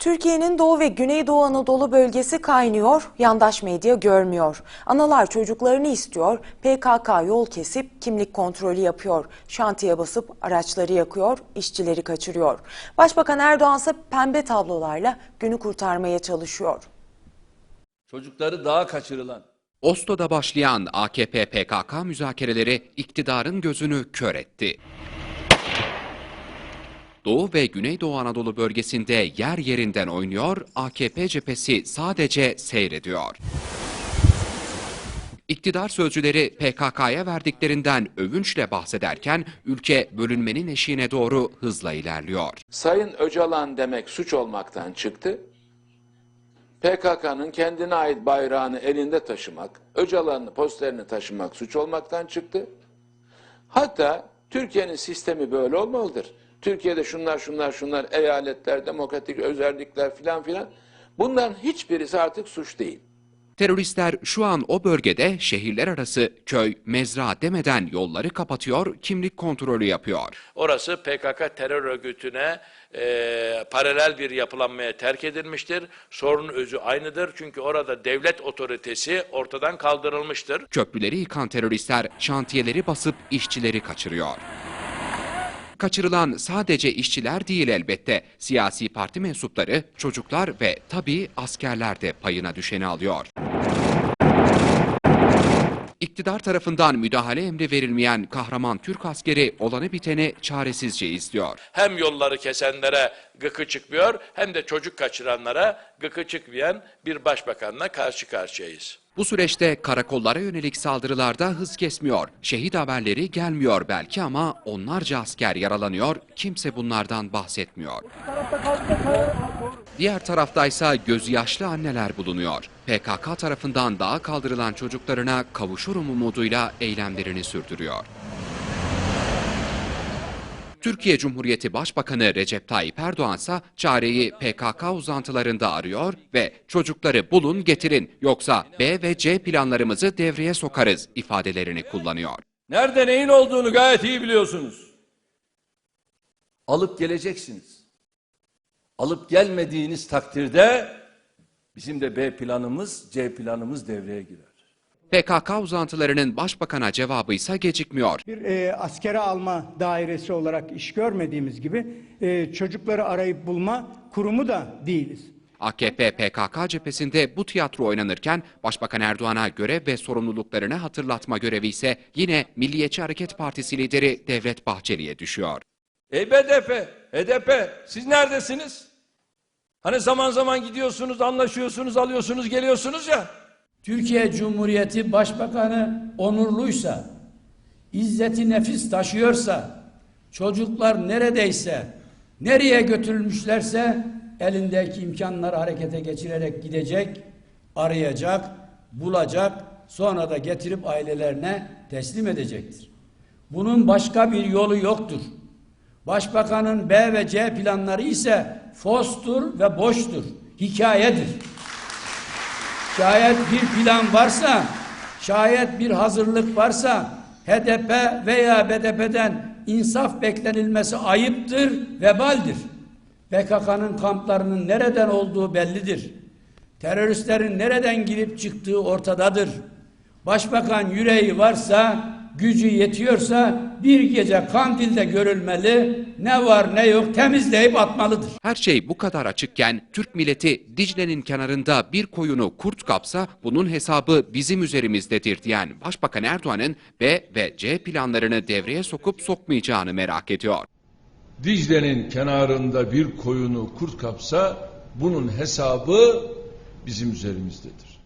Türkiye'nin Doğu ve Güneydoğu Anadolu bölgesi kaynıyor, yandaş medya görmüyor. Analar çocuklarını istiyor, PKK yol kesip kimlik kontrolü yapıyor. Şantiye basıp araçları yakıyor, işçileri kaçırıyor. Başbakan Erdoğan ise pembe tablolarla günü kurtarmaya çalışıyor. Çocukları daha kaçırılan, Oslo'da başlayan AKP-PKK müzakereleri iktidarın gözünü kör etti. Doğu ve Güneydoğu Anadolu bölgesinde yer yerinden oynuyor, AKP cephesi sadece seyrediyor. İktidar sözcüleri PKK'ya verdiklerinden övünçle bahsederken ülke bölünmenin eşiğine doğru hızla ilerliyor. Sayın Öcalan demek suç olmaktan çıktı. PKK'nın kendine ait bayrağını elinde taşımak, Öcalan'ın posterini taşımak suç olmaktan çıktı. Hatta Türkiye'nin sistemi böyle olmalıdır. Türkiye'de şunlar şunlar şunlar eyaletler, demokratik özellikler filan filan. Bunların hiçbirisi artık suç değil. Teröristler şu an o bölgede şehirler arası köy, mezra demeden yolları kapatıyor, kimlik kontrolü yapıyor. Orası PKK terör örgütüne e, paralel bir yapılanmaya terk edilmiştir. Sorunun özü aynıdır çünkü orada devlet otoritesi ortadan kaldırılmıştır. Köprüleri yıkan teröristler şantiyeleri basıp işçileri kaçırıyor. Kaçırılan sadece işçiler değil elbette. Siyasi parti mensupları, çocuklar ve tabii askerler de payına düşeni alıyor. İktidar tarafından müdahale emri verilmeyen kahraman Türk askeri olanı biteni çaresizce izliyor. Hem yolları kesenlere gıkı çıkmıyor hem de çocuk kaçıranlara gıkı çıkmayan bir başbakanla karşı karşıyayız. Bu süreçte karakollara yönelik saldırılarda hız kesmiyor. Şehit haberleri gelmiyor belki ama onlarca asker yaralanıyor. Kimse bunlardan bahsetmiyor. Diğer taraftaysa gözü yaşlı anneler bulunuyor. PKK tarafından dağa kaldırılan çocuklarına kavuşurum umuduyla eylemlerini sürdürüyor. Türkiye Cumhuriyeti Başbakanı Recep Tayyip Erdoğan ise çareyi PKK uzantılarında arıyor ve çocukları bulun getirin yoksa B ve C planlarımızı devreye sokarız ifadelerini kullanıyor. nerede neyin olduğunu gayet iyi biliyorsunuz. Alıp geleceksiniz. Alıp gelmediğiniz takdirde bizim de B planımız, C planımız devreye girer. PKK uzantılarının başbakana cevabı ise gecikmiyor. bir e, askere alma dairesi olarak iş görmediğimiz gibi e, çocukları arayıp bulma kurumu da değiliz. AKP-PKK cephesinde bu tiyatro oynanırken Başbakan Erdoğan'a görev ve sorumluluklarını hatırlatma görevi ise yine Milliyetçi Hareket Partisi lideri Devlet Bahçeli'ye düşüyor. Ey BDP, HDP siz neredesiniz? Hani zaman zaman gidiyorsunuz, anlaşıyorsunuz, alıyorsunuz, geliyorsunuz ya. Türkiye Cumhuriyeti Başbakanı onurluysa, izzeti nefis taşıyorsa, çocuklar neredeyse, nereye götürülmüşlerse elindeki imkanları harekete geçirerek gidecek, arayacak, bulacak, sonra da getirip ailelerine teslim edecektir. Bunun başka bir yolu yoktur. Başbakanın B ve C planları ise fostur ve boştur, hikayedir. Şayet bir plan varsa, şayet bir hazırlık varsa HDP veya BDP'den insaf beklenilmesi ayıptır, vebaldir. PKK'nın kamplarının nereden olduğu bellidir. Teröristlerin nereden girip çıktığı ortadadır. Başbakan yüreği varsa, gücü yetiyorsa bir gece Kandil'de görülmeli, ne var ne yok temizleyip atmalıdır. Her şey bu kadar açıkken Türk milleti Dicle'nin kenarında bir koyunu kurt kapsa bunun hesabı bizim üzerimizdedir diyen Başbakan Erdoğan'ın B ve C planlarını devreye sokup sokmayacağını merak ediyor. Dicle'nin kenarında bir koyunu kurt kapsa bunun hesabı bizim üzerimizdedir.